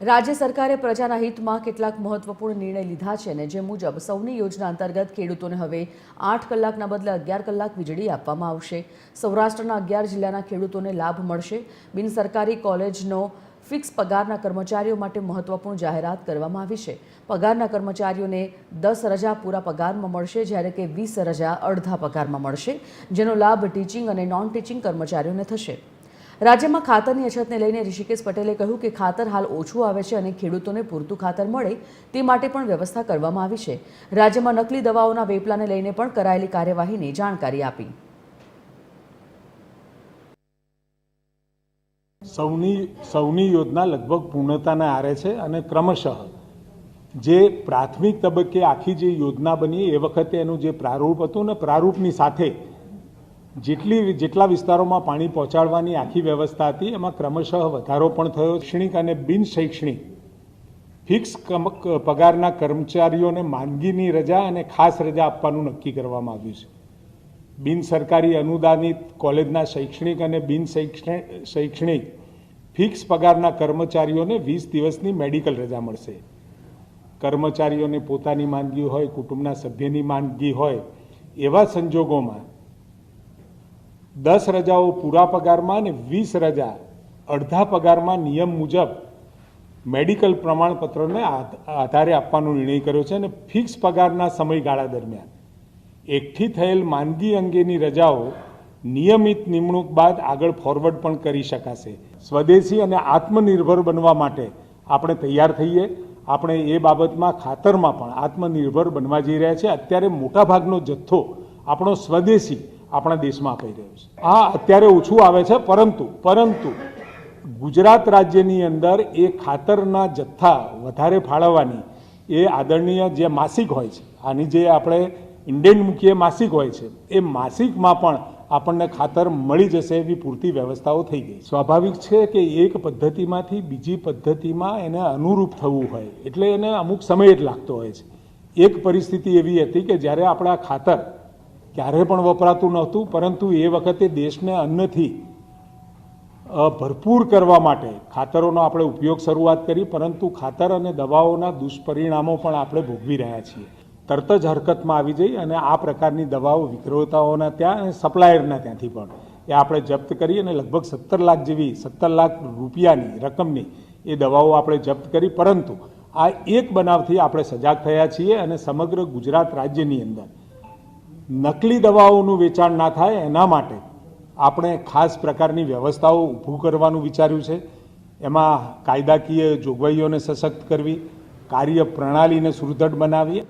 રાજ્ય સરકારે પ્રજાના હિતમાં કેટલાક મહત્વપૂર્ણ નિર્ણય લીધા છે ને જે મુજબ સૌની યોજના અંતર્ગત ખેડૂતોને હવે આઠ કલાકના બદલે અગિયાર કલાક વીજળી આપવામાં આવશે. સૌરાષ્ટ્રના અગિયાર જિલ્લાના ખેડૂતોને લાભ મળશે. બિન સરકારી કોલેજનો ફિક્સ પગારના કર્મચારીઓ માટે મહત્વપૂર્ણ જાહેરાત કરવામાં આવી છે. પગારના કર્મચારીઓને દસ રજા પૂરા પગારમાં મળશે, જ્યારે કે વીસ રજા અડધા પગારમાં મળશે, જેનો લાભ ટીચિંગ અને નોન ટીચિંગ કર્મચારીઓને થશે. રાજ્યમાં ખાતરની અછતને લઈને ઋષિકેશ પટેલે કહ્યું કે ખાતર હાલ ઓછું આવે છે અને ખેડૂતોને પૂરતું ખાતર મળે તે માટે પણ વ્યવસ્થા કરવામાં આવી છે. રાજ્યમાં નકલી દવાઓના વેપલાને લઈને પણ કરાયેલી કાર્યવાહીની જાણકારી આપી. સૌની સૌની યોજના લગભગ પૂર્ણતાના આરે છે અને ક્રમશઃ જે પ્રાથમિક તબક્કે આખી જે યોજના બની એ વખતે એનું જે પ્રારૂપ હતું ને પ્રારૂપની સાથે જેટલી જેટલા વિસ્તારોમાં પાણી પહોંચાડવાની આખી વ્યવસ્થા હતી, એમાં ક્રમશઃ વધારો પણ થયો. શૈક્ષણિક અને બિન શૈક્ષણિક ફિક્સ પગારના કર્મચારીઓને માંદગીની રજા અને ખાસ રજા આપવાનું નક્કી કરવામાં આવ્યું છે. બિન સરકારી અનુદાનિત કોલેજના શૈક્ષણિક અને બિન શૈક્ષણિક શૈક્ષણિક ફિક્સ પગારના કર્મચારીઓને વીસ દિવસની મેડિકલ રજા મળશે. કર્મચારીઓને પોતાની માંદગી હોય, કુટુંબના સભ્યની માંદગી હોય, એવા સંજોગોમાં દસ રજાઓ પૂરા પગારમાં અને વીસ રજા અડધા પગારમાં નિયમ મુજબ મેડિકલ પ્રમાણપત્રને આધ- આધારે આપવાનો નિર્ણય કર્યો છે અને ફિક્સ પગારના સમયગાળા દરમિયાન એકઠી થયેલ માંદગી અંગેની રજાઓ નિયમિત નિમણૂક બાદ આગળ ફોરવર્ડ પણ કરી શકાશે. સ્વદેશી અને આત્મનિર્ભર બનવા માટે આપણે તૈયાર થઈએ. આપણે એ બાબતમાં ખાતરમાં પણ આત્મનિર્ભર બનવા જઈ રહ્યા છે અત્યારે મોટાભાગનો જથ્થો આપણો સ્વદેશી આપણા દેશમાં અપાઈ રહ્યો છે. હા અત્યારે ઓછું આવે છે, પરંતુ પરંતુ ગુજરાત રાજ્યની અંદર એ ખાતરના જથ્થા વધારે ફાળવવાની એ આદરણીય જે માસિક હોય છે, આની જે આપણે ઇન્ડેન્ટ મૂકીએ માસિક હોય છે, એ માસિકમાં પણ આપણને ખાતર મળી જશે એવી પૂરતી વ્યવસ્થાઓ થઈ ગઈ સ્વાભાવિક છે કે એક પદ્ધતિમાંથી બીજી પદ્ધતિમાં એને અનુરૂપ થવું હોય, એટલે એને અમુક સમય જ લાગતો હોય છે. એક પરિસ્થિતિ એવી હતી કે જ્યારે આપણા ખાતર ક્યારે પણ વપરાતું નહોતું, પરંતુ એ વખતે દેશને અન્નથી ભરપૂર કરવા માટે ખાતરોનો આપણે ઉપયોગ શરૂઆત કરી, પરંતુ ખાતર અને દવાઓના દુષ્પરિણામો પણ આપણે ભોગવી રહ્યા છીએ. તરત જ હરકતમાં આવી જઈ અને આ પ્રકારની દવાઓ વિક્રેતાઓના ત્યાં અને સપ્લાયરના ત્યાંથી પણ. એ આપણે જપ્ત કરી અને લગભગ સત્તર લાખ જેવી, સત્તર લાખ રૂપિયાની રકમની એ દવાઓ આપણે જપ્ત કરી, પરંતુ આ એક બનાવથી આપણે સજાગ થયા છીએ અને સમગ્ર ગુજરાત રાજ્યની અંદર. નકલી દવાઓનું વેચાણ ના થાય એના માટે આપણે ખાસ પ્રકારની વ્યવસ્થાઓ ઊભું કરવાનું વિચાર્યું છે. એમાં કાયદાકીય જોગવાઈઓને સશક્ત કરવી, કાર્ય પ્રણાલીને સુદૃઢ બનાવી